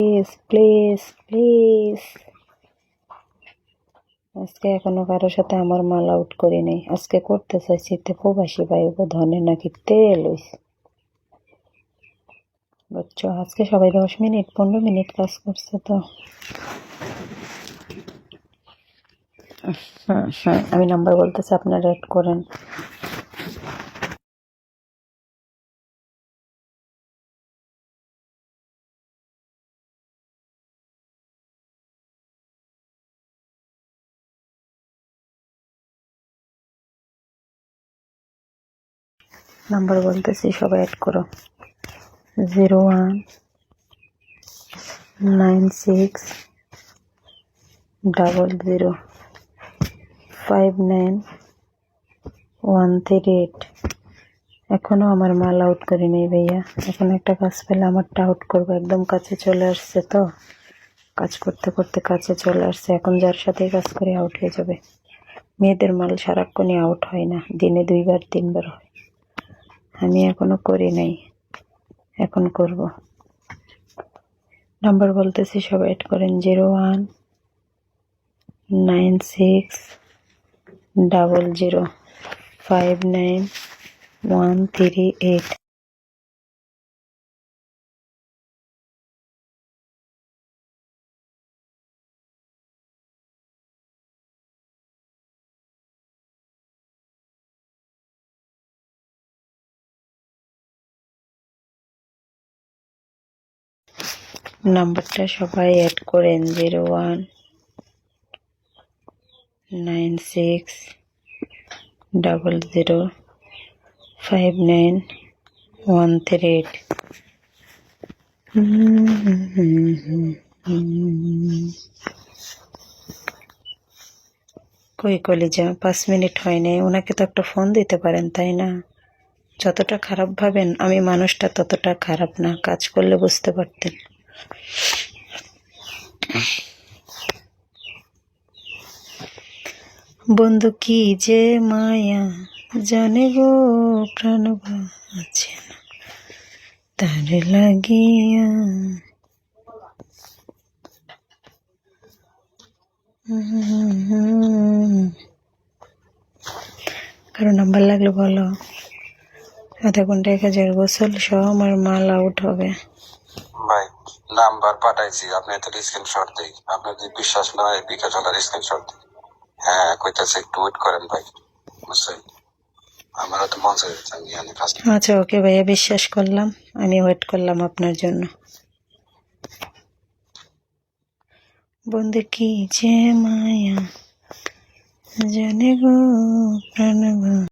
Please please please আজকে এখনও কারোর সাথে আমার মাল আউট করি নাই। আজকে করতে চাইছি তে প্রবাসী ভাই ধনে নাকি তেল হইছে। বুঝছ? আজকে সবাই দশ মিনিট, পনেরো মিনিট কাজ করছে তো। হ্যাঁ হ্যাঁ আমি নাম্বার বলতেছি, আপনারা অ্যাড করেন। নাম্বার বলতেছি, সবাই অ্যাড করো। Zero one, nine six, double zero, five nine, one three eight. এখনও আমার মাল আউট করি নেই ভাইয়া। এখন একটা কাজ পেলে আমারটা আউট করব। একদম কাছে চলে আসছে তো। কাজ করতে করতে কাছে চলে আসছে। এখন যার সাথে কাজ করে আউট হয়ে যাবে। মেয়েদের মাল সারাক্ষণই আউট হয় না। দিনে দুইবার, তিনবার হয়। আমি এখনও করি নাই। এখন করব। নাম্বার বলতেছি, সব অ্যাড করেন। Zero one nine six double zero five nine one three eight. নাম্বারটা সবাই অ্যাড করেন zero one nine six double zero five nine one three eight কই কলিজা পাঁচ মিনিট হয়নি ওনাকে তো একটা ফোন দিতে পারেন, তাই না? যতটা খারাপ ভাবেন, আমি মানুষটা ততটা খারাপ না, কাজ করলে বুঝতে পারতেন। বন্ধু, কি যে মায়া জানে গো, প্রাণ আছে না। তার লাগিয়া কারও নাম্বার লাগলে বলো। আধা ঘণ্টা, এক হাজার গোসল সহ আমার মাল আউট হবে। নাম্বার পাঠাইছি, আপনি তো স্ক্রিনশট দেই। আপনি যদি বিশ্বাস না হয়, বিকাশ হলার স্ক্রিনশট দিই। হ্যাঁ কইতাছে একটু ওয়েট করেন ভাই। বুঝছেন? আমারও তো মন চাইছে আমি কাজ আচ্ছা ওকে ভাইয়া বিশ্বাস করলাম। আমি ওয়েট করলাম আপনার জন্য। বন্ধু, কি যে মায়া, জানে গো, প্রাণ